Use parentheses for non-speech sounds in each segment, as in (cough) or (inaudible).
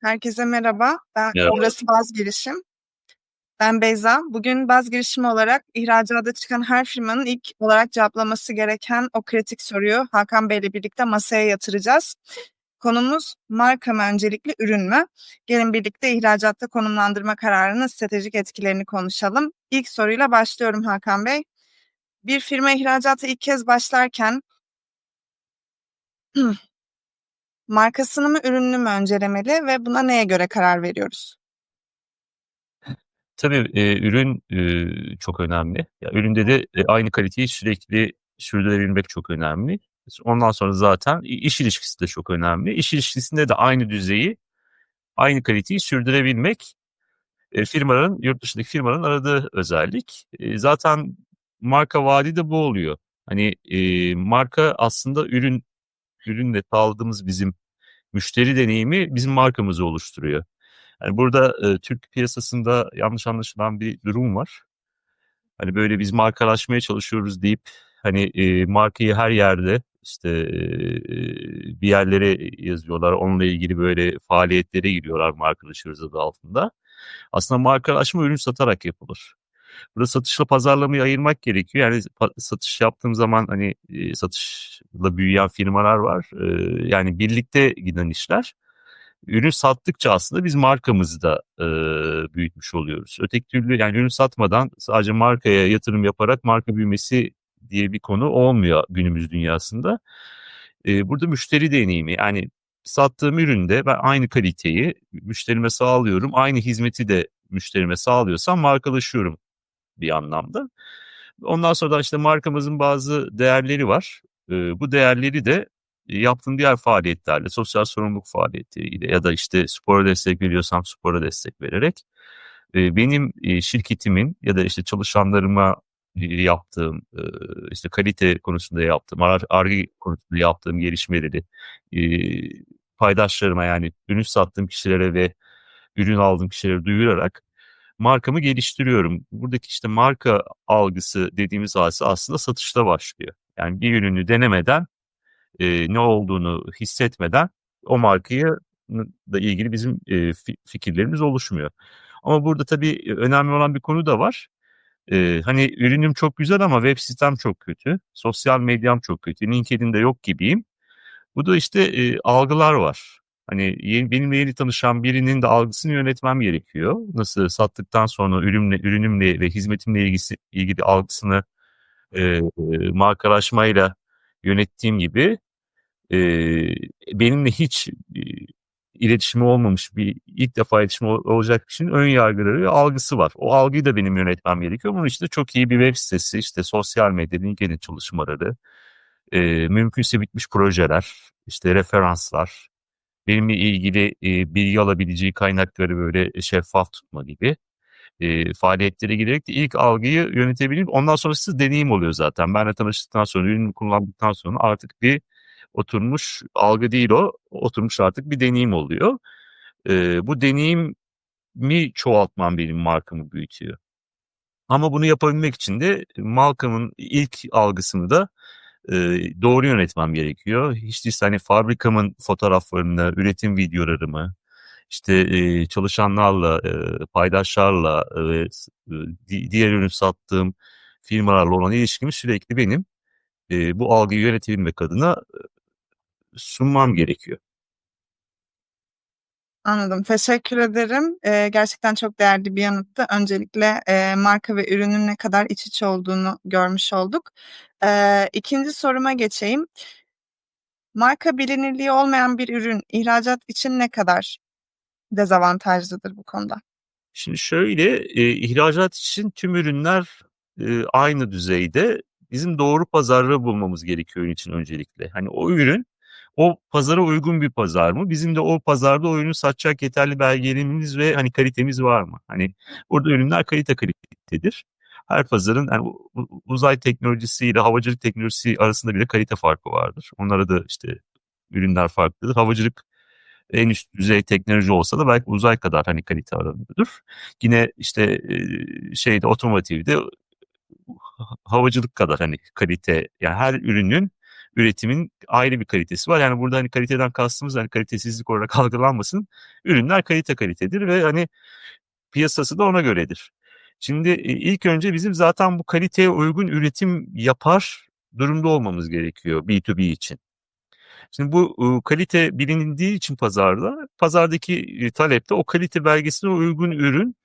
Herkese merhaba. Ben Merhaba. burası Baz Girişim. Ben Beyza. Bugün Baz Girişimi olarak ihracata çıkan her firmanın ilk olarak cevaplaması gereken o kritik soruyu Hakan Bey ile birlikte masaya yatıracağız. Konumuz marka mı öncelikli ürün mü? Gelin birlikte ihracatta konumlandırma kararının stratejik etkilerini konuşalım. İlk soruyla başlıyorum Hakan Bey. Bir firma ihracata ilk kez başlarken (clears throat) (clears throat) markasını mı ürününü mü öncelemeli ve buna neye göre karar veriyoruz? Tabii, eee, ürün, eee, çok önemli. Ya, üründe de, eee, aynı kaliteyi sürekli sürdürebilmek çok önemli. Ondan sonra zaten iş ilişkisi de çok önemli. İş ilişkisinde de aynı düzeyi, aynı kaliteyi sürdürebilmek, eee, firmaların, yurt dışındaki firmaların aradığı özellik. Eee, zaten marka vaadi de bu oluyor. Hani, eee, marka aslında ürün ürünle sağladığımız bizim müşteri deneyimi bizim markamızı oluşturuyor. Hani, burada, eee, Türk piyasasında yanlış anlaşılan bir durum var. Hani, böyle biz markalaşmaya çalışıyoruz deyip, hani, eee, markayı her yerde, işte, eee, bir yerlere yazıyorlar. Onunla ilgili böyle faaliyetlere giriyorlar markalaşıyoruz adı altında. Aslında markalaşma ürün satarak yapılır. Burada satışla pazarlamayı ayırmak gerekiyor. Yani satış yaptığım zaman, hani, satışla büyüyen firmalar var. Yani birlikte giden işler. Ürün sattıkça aslında biz markamızı da, eee, büyütmüş oluyoruz. Öteki türlü, yani ürün satmadan sadece markaya yatırım yaparak marka büyümesi diye bir konu olmuyor günümüz dünyasında. Eee, burada müşteri deneyimi, yani sattığım üründe ben aynı kaliteyi müşterime sağlıyorum, aynı hizmeti de müşterime sağlıyorsam markalaşıyorum bir anlamda. Ondan sonra da, işte, markamızın bazı değerleri var. Bu değerleri de yaptığım diğer faaliyetlerle, sosyal sorumluluk faaliyetleriyle ya da, işte, spora destek veriyorsam spora destek vererek, benim, şirketimin ya da, işte, çalışanlarıma, eee, yaptığım, işte, kalite konusunda yaptığım, Ar Ar-Ge konusunda yaptığım gelişmeleri, paydaşlarıma, yani ürün sattığım kişilere ve ürün aldığım kişilere duyurarak markamı geliştiriyorum. Buradaki, işte, marka algısı dediğimiz hadise aslında satışta başlıyor. Yani bir ürünü denemeden, eee, ne olduğunu hissetmeden o markayı la ilgili bizim, fi fikirlerimiz oluşmuyor. Ama burada tabii önemli olan bir konu da var. Eee, hani, ürünüm çok güzel ama web sitem çok kötü, sosyal medyam çok kötü, LinkedIn'de yok gibiyim. Bu da, işte, eee, algılar var. Hani, yeni benimle yeni tanışan birinin de algısını yönetmem gerekiyor. Nasıl sattıktan sonra ürünle ürünümle ve hizmetimle ilgisi ilgili algısını, eee, markalaşmayla yönettiğim gibi, eee, benimle hiç, eee, iletişimi olmamış bir, ilk defa iletişimi ol olacak kişinin ön yargıları algısı var. O algıyı da benim yönetmem gerekiyor. Bunun için de çok iyi bir web sitesi, işte, sosyal medya, LinkedIn çalışmaları, eee, mümkünse bitmiş projeler, işte, referanslar, benimle ilgili, eee, bilgi alabileceği kaynakları böyle şeffaf tutma gibi, eee, faaliyetlere girerek de ilk algıyı yönetebileyim. Ondan sonrası deneyim oluyor zaten. Benimle tanıştıktan sonra, ürünümü kullandıktan sonra artık bir oturmuş algı değil o, oturmuş artık bir deneyim oluyor. Eee, bu deneyimi çoğaltmam benim markamı büyütüyor. Ama bunu yapabilmek için de markamın ilk algısını da, doğru yönetmem gerekiyor. Hiç değilse, hani, fabrikamın fotoğraflarını, üretim videolarımı, işte, eee, çalışanlarla, eee, paydaşlarla di diğer ürün sattığım firmalarla olan ilişkimi sürekli benim, eee, bu algıyı yönetebilmek adına, sunmam gerekiyor. Anladım, teşekkür ederim. Eee, gerçekten çok değerli bir yanıttı. Öncelikle, eee, marka ve ürünün ne kadar iç içe olduğunu görmüş olduk. Eee, 2'nci soruma geçeyim. Marka bilinirliği olmayan bir ürün ihracat için ne kadar dezavantajlıdır bu konuda? Şimdi şöyle, eee, ihracat için tüm ürünler, eee, aynı düzeyde. Bizim doğru pazarı bulmamız gerekiyor için öncelikle. Hani, o ürün, o pazara uygun bir pazar mı? Bizim de o pazarda o ürünü satacak yeterli belgelerimiz ve, hani, kalitemiz var mı? Hani, burada ürünler kalite kalitedir. Her pazarın, u uzay teknolojisiyle havacılık teknolojisi arasında bile kalite farkı vardır. Onlara da, işte, ürünler farklıdır. Havacılık en üst düzey teknoloji olsa da belki uzay kadar, hani, kalite aranıyordur. Yine, işte, şeyde, otomotivde ha havacılık kadar, hani, kalite, yani her ürünün üretimin ayrı bir kalitesi var. Yani burada hani kaliteden kastımız hani kalitesizlik olarak (laughs) algılanmasın. Ürünler kalite kalitedir ve hani piyasası da ona göredir. Şimdi ilk önce bizim zaten bu kaliteye uygun üretim yapar durumda olmamız gerekiyor B2B için. Şimdi bu ıı, kalite bilindiği için pazarda, pazardaki talepte o kalite belgesine uygun ürün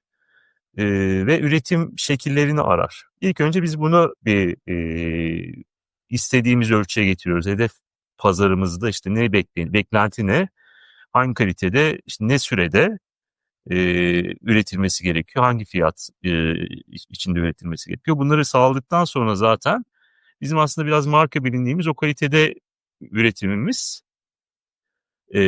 e, ve üretim şekillerini arar. İlk önce biz bunu bir e, istediğimiz ölçüye getiriyoruz. Hedef pazarımızda işte ne bekleyin, beklenti ne, hangi kalitede, işte ne sürede e, üretilmesi gerekiyor, hangi fiyat e, içinde üretilmesi gerekiyor. Bunları sağladıktan sonra zaten bizim aslında biraz marka bilindiğimiz o kalitede üretimimiz. E,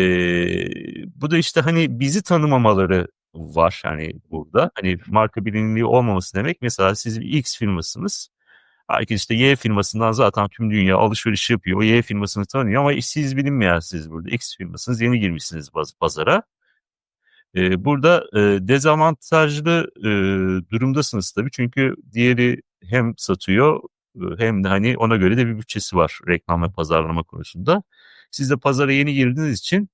bu da işte hani bizi tanımamaları var hani burada. Hani marka bilinirliği olmaması demek. Mesela siz bir X firmasınız. Herkes işte Y firmasından zaten tüm dünya alışveriş yapıyor. O Y firmasını tanıyor ama siz bilinmeyen siz burada. X firmasınız yeni girmişsiniz pazara. Ee, burada e, dezavantajlı e, durumdasınız tabii. Çünkü diğeri hem satıyor hem de hani ona göre de bir bütçesi var reklam ve pazarlama konusunda. Siz de pazara yeni girdiğiniz için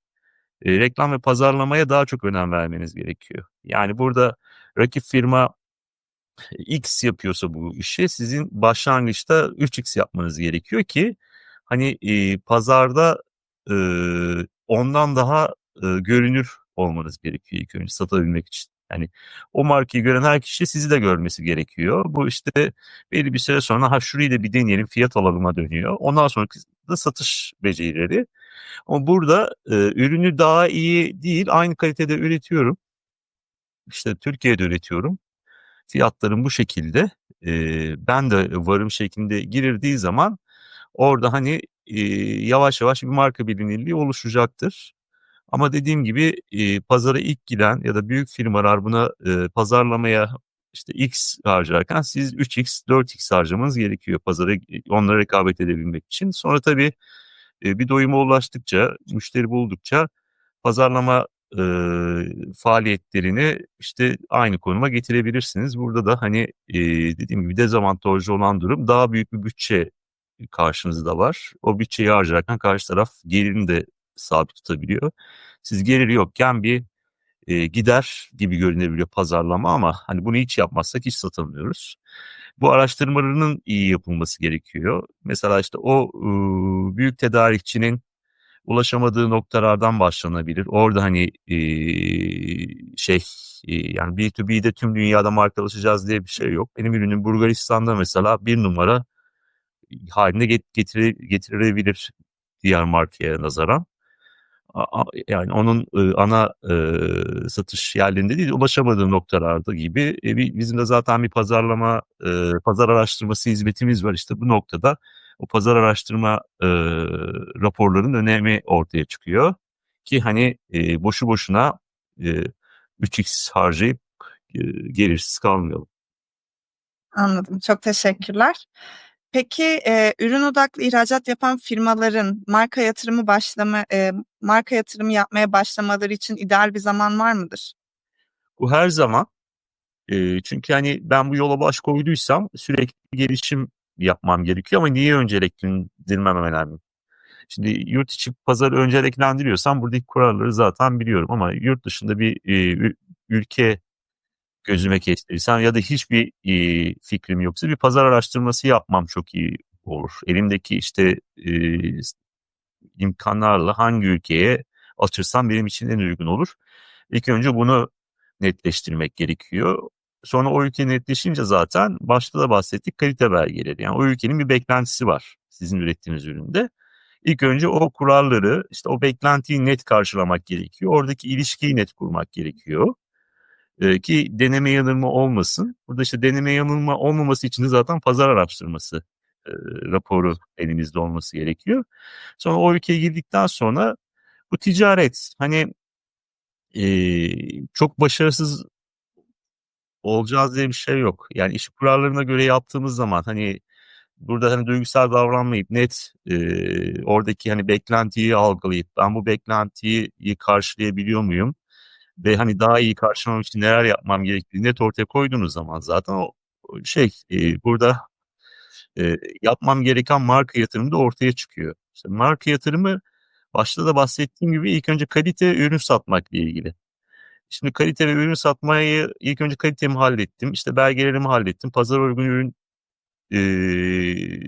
e, reklam ve pazarlamaya daha çok önem vermeniz gerekiyor. Yani burada rakip firma X yapıyorsa bu işi sizin başlangıçta 3X yapmanız gerekiyor ki hani e, pazarda e, ondan daha e, görünür olmanız gerekiyor ilk önce satabilmek için. Yani o markayı gören her kişi sizi de görmesi gerekiyor. Bu işte belli bir süre sonra ha şurayı da bir deneyelim fiyat alalım'a dönüyor. Ondan sonra da satış becerileri. Ama burada e, ürünü daha iyi değil aynı kalitede üretiyorum. İşte Türkiye'de üretiyorum. Fiyatlarım bu şekilde. E, ben de varım şeklinde girildiği zaman orada hani e, yavaş yavaş bir marka bilinirliği oluşacaktır. Ama dediğim gibi e, pazara ilk giden ya da büyük firmalar buna e, pazarlamaya işte X harcarken siz 3X, 4X harcamanız gerekiyor pazara onlara rekabet edebilmek için. Sonra tabii e, bir doyuma ulaştıkça, müşteri buldukça pazarlama e, faaliyetlerini işte aynı konuma getirebilirsiniz. Burada da hani e, dediğim gibi dezavantajlı olan durum daha büyük bir bütçe karşınızda var. O bütçeyi harcarken karşı taraf gelirini de sabit tutabiliyor. Siz geliri yokken bir e, gider gibi görünebiliyor pazarlama ama hani bunu hiç yapmazsak hiç satamıyoruz. Bu araştırmalarının iyi yapılması gerekiyor. Mesela işte o e, büyük tedarikçinin ulaşamadığı noktalardan başlanabilir. Orada hani e, şey e, yani B2B'de tüm dünyada markalaşacağız diye bir şey yok. Benim ürünüm Bulgaristan'da mesela bir numara haline getire, getirebilir diğer markaya nazaran yani onun ana satış yerlerinde değil ulaşamadığı noktalarda gibi bizim de zaten bir pazarlama pazar araştırması hizmetimiz var işte bu noktada o pazar araştırma raporlarının önemi ortaya çıkıyor ki hani boşu boşuna 3x harcayıp gelirsiz kalmayalım. Anladım. Çok teşekkürler. Peki, eee, ürün odaklı ihracat yapan firmaların marka yatırımı başlama eee, marka yatırımı yapmaya başlamaları için ideal bir zaman var mıdır? Bu her zaman. Eee, çünkü, hani, ben bu yola baş koyduysam sürekli gelişim yapmam gerekiyor ama niye önceliklendirmem önemli. Şimdi yurt içi pazarı önceliklendiriyorsam buradaki kuralları zaten biliyorum ama yurt dışında bir, eee, ülke gözüme kestirirsem ya da hiçbir e, fikrim yoksa bir pazar araştırması yapmam çok iyi olur. Elimdeki işte e, imkanlarla hangi ülkeye açırsam benim için en uygun olur. İlk önce bunu netleştirmek gerekiyor. Sonra o ülke netleşince zaten başta da bahsettik kalite belgeleri. Yani o ülkenin bir beklentisi var sizin ürettiğiniz üründe. İlk önce o kuralları, işte o beklentiyi net karşılamak gerekiyor. Oradaki ilişkiyi net kurmak gerekiyor e, ki deneme yanılma olmasın. Burada işte deneme yanılma olmaması için de zaten pazar araştırması e, raporu elimizde olması gerekiyor. Sonra o ülkeye girdikten sonra bu ticaret hani e, çok başarısız olacağız diye bir şey yok. Yani iş kurallarına göre yaptığımız zaman hani burada hani duygusal davranmayıp net e, oradaki hani beklentiyi algılayıp ben bu beklentiyi karşılayabiliyor muyum? ve hani daha iyi karşılamak için neler yapmam gerektiğini net ortaya koyduğunuz zaman zaten o şey e, burada eee, yapmam gereken marka yatırımı da ortaya çıkıyor. İşte marka yatırımı başta da bahsettiğim gibi ilk önce kalite ürün satmakla ilgili. Şimdi kalite ve ürün satmayı ilk önce kalitemi hallettim. İşte belgelerimi hallettim. Pazara uygun ürün eee,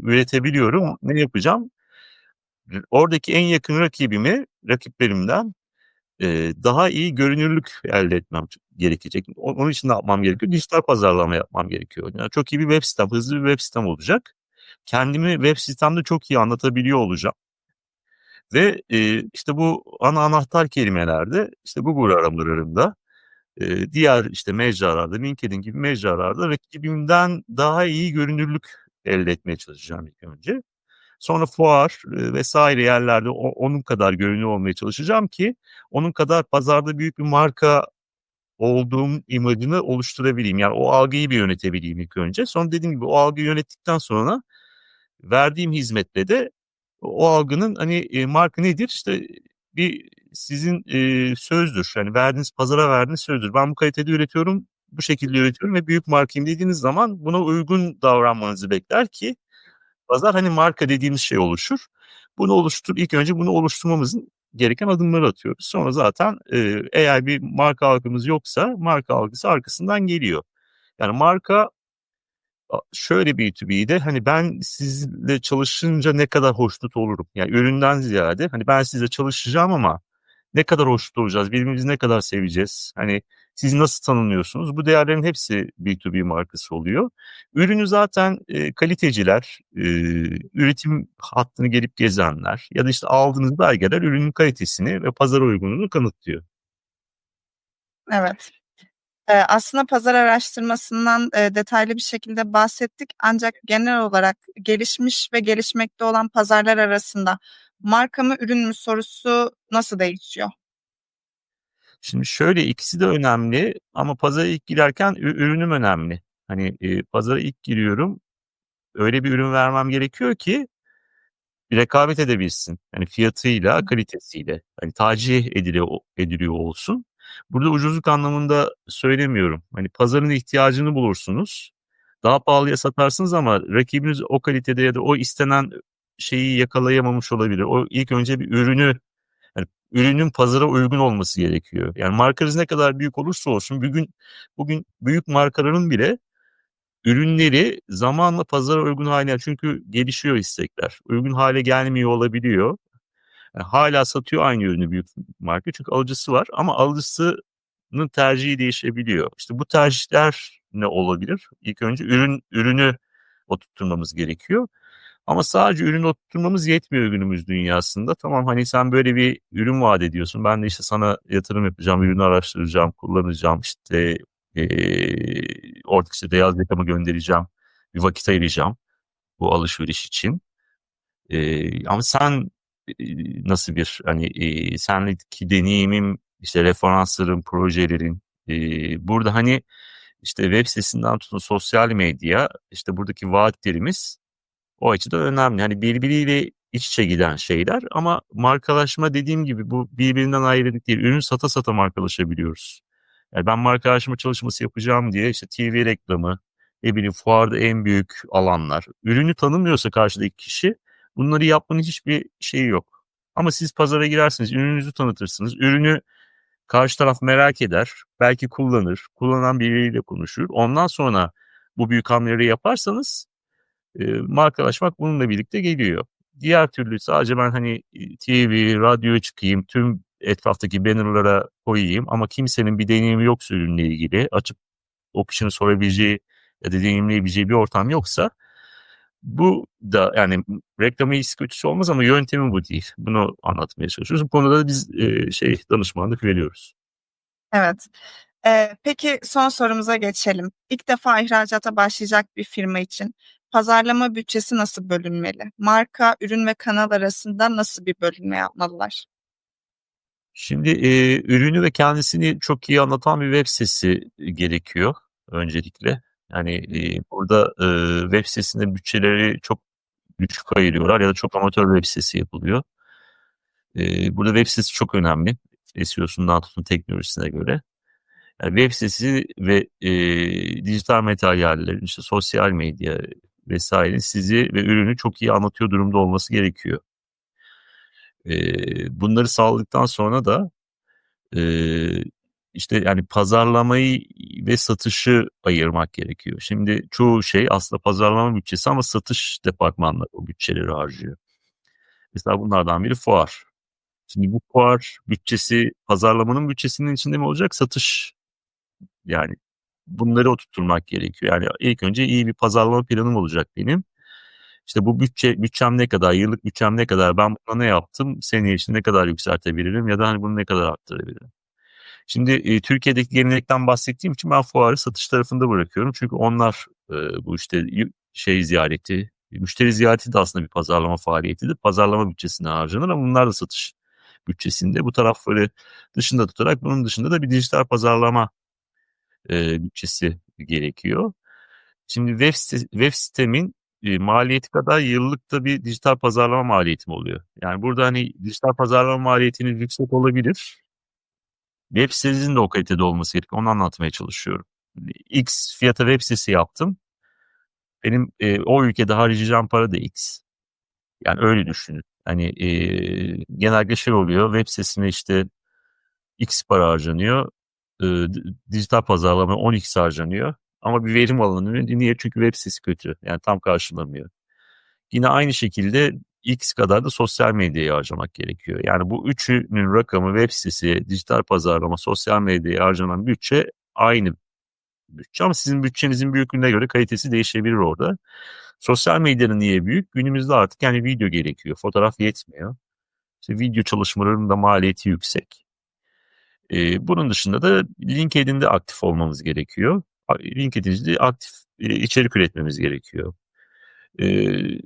üretebiliyorum. Ne yapacağım? Oradaki en yakın rakibimi, rakiplerimden, eee, daha iyi görünürlük elde etmem gerekecek. Onun için ne yapmam gerekiyor? Dijital pazarlama yapmam gerekiyor. Yani çok iyi bir web sitem, hızlı bir web sitem olacak. Kendimi web sitemde çok iyi anlatabiliyor olacağım. Ve, eee, işte bu ana anahtar kelimelerde, işte Google aramalarında, eee, diğer işte mecralarda, LinkedIn gibi mecralarda rakibimden daha iyi görünürlük elde etmeye çalışacağım ilk önce. Sonra fuar, eee, vs. yerlerde o onun kadar görünür olmaya çalışacağım ki onun kadar pazarda büyük bir marka olduğum imajını oluşturabileyim. Yani o algıyı bir yönetebileyim ilk önce. Sonra dediğim gibi o algıyı yönettikten sonra verdiğim hizmetle de o algının hani, eee, marka nedir? İşte bir sizin, eee, sözdür. Yani verdiğiniz, pazara verdiğiniz sözdür. Ben bu kalitede üretiyorum, bu şekilde üretiyorum ve büyük markayım dediğiniz zaman buna uygun davranmanızı bekler ki pazar hani marka dediğimiz şey oluşur. Bunu oluştur ilk önce bunu oluşturmamızın gereken adımları atıyoruz. Sonra zaten, eee, eğer bir marka algımız yoksa marka algısı arkasından geliyor. Yani marka şöyle B2B'de hani ben sizinle çalışınca ne kadar hoşnut olurum? Yani üründen ziyade hani ben sizinle çalışacağım ama ne kadar hoşnut olacağız? Birbirimizi ne kadar seveceğiz? Hani siz nasıl tanımlıyorsunuz? Bu değerlerin hepsi B2B markası oluyor. Ürünü zaten, eee, kaliteciler, eee, üretim hattını gelip gezenler ya da işte aldığınız belgeler ürünün kalitesini ve pazara uygunluğunu kanıtlıyor. Evet. Aslında pazar araştırmasından, detaylı bir şekilde bahsettik. Ancak genel olarak gelişmiş ve gelişmekte olan pazarlar arasında marka mı, ürün mü sorusu nasıl değişiyor? Şimdi şöyle, ikisi de önemli ama pazara ilk girerken ürünüm önemli. Hani, eee, pazara ilk giriyorum, öyle bir ürün vermem gerekiyor ki rekabet edebilsin. Hani fiyatıyla, kalitesiyle. Hani tercih ediliyor ediliyor olsun. Burada ucuzluk anlamında söylemiyorum. Hani pazarın ihtiyacını bulursunuz. Daha pahalıya satarsınız ama rakibiniz o kalitede ya da o istenen şeyi yakalayamamış olabilir. O ilk önce bir ürünü, hani ürünün pazara uygun olması gerekiyor. Yani markanız ne kadar büyük olursa olsun bugün bugün büyük markaların bile ürünleri zamanla pazara uygun hâle çünkü gelişiyor istekler. Uygun hâle gelmiyor olabiliyor. Yani hâlâ satıyor aynı ürünü büyük marka çünkü alıcısı var ama alıcısının tercihi değişebiliyor. İşte bu tercihler ne olabilir? İlk önce ürün ürünü oturtturmamız gerekiyor. Ama sadece ürünü oturtturmamız yetmiyor günümüz dünyasında. Tamam, hani sen böyle bir ürün vaat ediyorsun. Ben de işte sana yatırım yapacağım, ürünü araştıracağım, kullanacağım, işte, eee, orada işte beyaz yakamı göndereceğim, bir vakit ayıracağım bu alışveriş için. Eee, ama sen, nasıl bir hani, eee, sendeki deneyimim, işte referansların, projelerin, eee, burada hani işte web sitesinden tutun sosyal medya, işte buradaki vaatlerimiz o açıdan önemli. Hani birbiriyle iç içe giden şeyler ama markalaşma dediğim gibi bu birbirinden ayrılık değil. Ürün sata sata markalaşabiliyoruz. Yani ben markalaşma çalışması yapacağım diye işte TV reklamı, ne bileyim fuarda en büyük alanlar, ürünü tanımıyorsa karşıdaki kişi bunları yapmanın hiçbir şeyi yok. Ama siz pazara girersiniz, ürününüzü tanıtırsınız. Ürünü karşı taraf merak eder, belki kullanır, kullanan biriyle konuşur. Ondan sonra bu büyük hamleleri yaparsanız, eee, markalaşmak bununla birlikte geliyor. Diğer türlü sadece ben hani, TV, radyoya çıkayım, tüm etraftaki banner'lara koyayım ama kimsenin bir deneyimi yoksa ürünle ilgili, açıp o kişinin sorabileceği ya da deneyimleyebileceği bir ortam yoksa bu da yani reklamın iyisi kötüsü olmaz ama yöntemi bu değil. Bunu anlatmaya çalışıyoruz. Bu konuda da biz, eee, şey danışmanlık veriyoruz. Evet. Eee, peki son sorumuza geçelim. İlk defa ihracata başlayacak bir firma için pazarlama bütçesi nasıl bölünmeli? Marka, ürün ve kanal arasında nasıl bir bölünme yapmalılar? Şimdi, eee, ürünü ve kendisini çok iyi anlatan bir web sitesi gerekiyor öncelikle. Yani, eee, burada, ııı, web sitesinde bütçeleri çok düşük ayırıyorlar ya da çok amatör web sitesi yapılıyor. Eee, burada web sitesi çok önemli. SEO'sundan tutun teknolojisine göre. Yani web sitesi ve, eee, dijital materyallerin, işte sosyal medya, vs. sizi ve ürünü çok iyi anlatıyor durumda olması gerekiyor. Eee, bunları sağladıktan sonra da, eee, işte, yani, pazarlamayı ve satışı ayırmak gerekiyor. Şimdi çoğu şey aslında pazarlama bütçesi ama satış departmanları o bütçeleri harcıyor. Mesela bunlardan biri fuar. Şimdi bu fuar bütçesi pazarlamanın bütçesinin içinde mi olacak, satış yani bunları oturtturmak gerekiyor. Yani ilk önce iyi bir pazarlama planım olacak benim. İşte bu bütçe bütçem ne kadar, yıllık bütçem ne kadar, ben buna ne yaptım, seneye için ne kadar yükseltebilirim ya da, hani, bunu ne kadar arttırabilirim? Şimdi, eee, Türkiye'deki gelenekten bahsettiğim için ben fuarı satış tarafında bırakıyorum. Çünkü onlar, eee, bu işte şey ziyareti, müşteri ziyareti de aslında bir pazarlama faaliyetidir. Pazarlama bütçesine harcanır ama bunlar da satış bütçesinde. Bu tarafları dışında tutarak bunun dışında da bir dijital pazarlama, eee, bütçesi gerekiyor. Şimdi web site web sitemin, eee, maliyeti kadar yıllık da bir dijital pazarlama maliyetim oluyor. Yani burada, hani, dijital pazarlama maliyetiniz yüksek olabilir. Web sitenizin de o kalitede olması gerekiyor. Onu anlatmaya çalışıyorum. X fiyata web sitesi yaptım. Benim, eee, o ülkede harcayacağım para da X. Yani öyle düşünün. Hani, eee, genellikle şey oluyor, web sitesine, işte, X para harcanıyor. D dijital pazarlamaya 10x harcanıyor ama bir verim alınamıyor. Niye? Çünkü web sitesi kötü. Yani tam karşılamıyor. Yine aynı şekilde X kadar da sosyal medyaya harcamak gerekiyor. Yani bu üçünün rakamı web sitesi, dijital pazarlama, sosyal medyaya harcanan bütçe aynı bütçe ama sizin bütçenizin büyüklüğüne göre kalitesi değişebilir orada. Sosyal medyanın niye büyük? Günümüzde artık, yani, video gerekiyor. Fotoğraf yetmiyor. İşte, video çalışmalarının da maliyeti yüksek. Eee, bunun dışında da LinkedIn'de aktif olmamız gerekiyor. LinkedIn'de aktif, eee, içerik üretmemiz gerekiyor. Eee,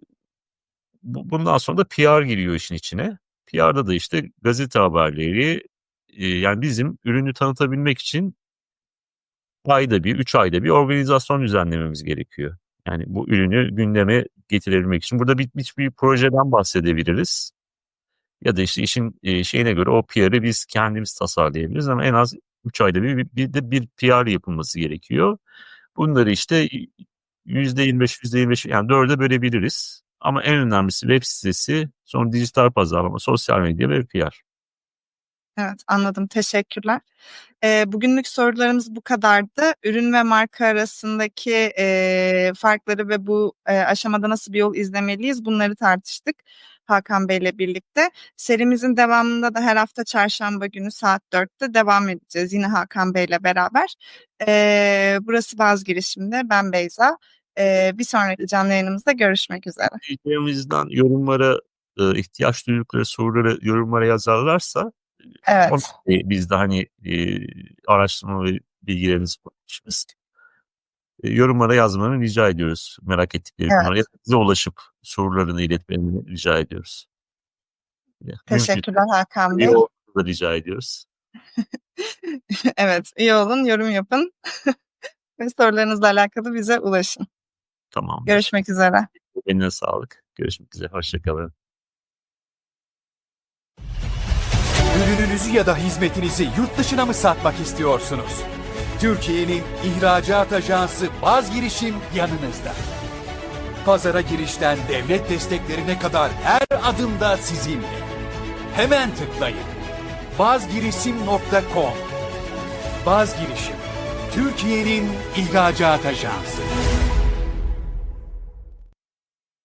bu bundan sonra da PR giriyor işin içine. PR'da da, işte, gazete haberleri, eee, yani, bizim ürünü tanıtabilmek için ayda 1, 3 ayda 1 organizasyon düzenlememiz gerekiyor. Yani, bu ürünü gündeme getirebilmek için. Burada bir hiçbir projeden bahsedebiliriz ya da, işte, işin, eee, şeyine göre o PR'ı biz kendimiz tasarlayabiliriz ama en az 3 ayda bir bir de bir PR yapılması gerekiyor. Bunları, işte, i %25, %25 yani 4'e bölebiliriz ama en önemlisi web sitesi, sonra dijital pazarlama, sosyal medya ve PR. Evet, anladım. Teşekkürler. Eee, bugünlük sorularımız bu kadardı. Ürün ve marka arasındaki, eee, farkları ve bu, eee, aşamada nasıl bir yol izlemeliyiz, bunları tartıştık Hakan Bey'le birlikte. Serimizin devamında da her hafta çarşamba günü saat 4'te devam edeceğiz yine Hakan Bey'le beraber. Eee, burası Baz Girişim'de. Ben Beyza. Eee, bir sonraki canlı yayınımızda görüşmek üzere. Dinleyicilerimizden yorumlara, ııı, ihtiyaç duydukları soruları yorumlara yazarlarsa, Evet. eee, biz de, hani, eee, araştırma ve bilgilerimizi paylaşırız. Eee, yorumlara yazmalarını rica ediyoruz merak ettikleri Evet. da bize ulaşıp sorularını iletmelerini rica ediyoruz. Teşekkürler Hakan Bey. da rica ediyoruz. (laughs) Evet, üye olun, yorum yapın (laughs) ve sorularınızla alakalı bize ulaşın. Tamamdır. Görüşmek üzere. Eline sağlık. Görüşmek üzere. Hoşça kalın. Ürününüzü ya da hizmetinizi yurt dışına mı satmak istiyorsunuz? Türkiye'nin ihracat ajansı Baz Girişim yanınızda. Pazara girişten devlet desteklerine kadar her adımda sizinle. Hemen tıklayın. bazgirişim.com Baz Girişim, Türkiye'nin ihracat ajansı.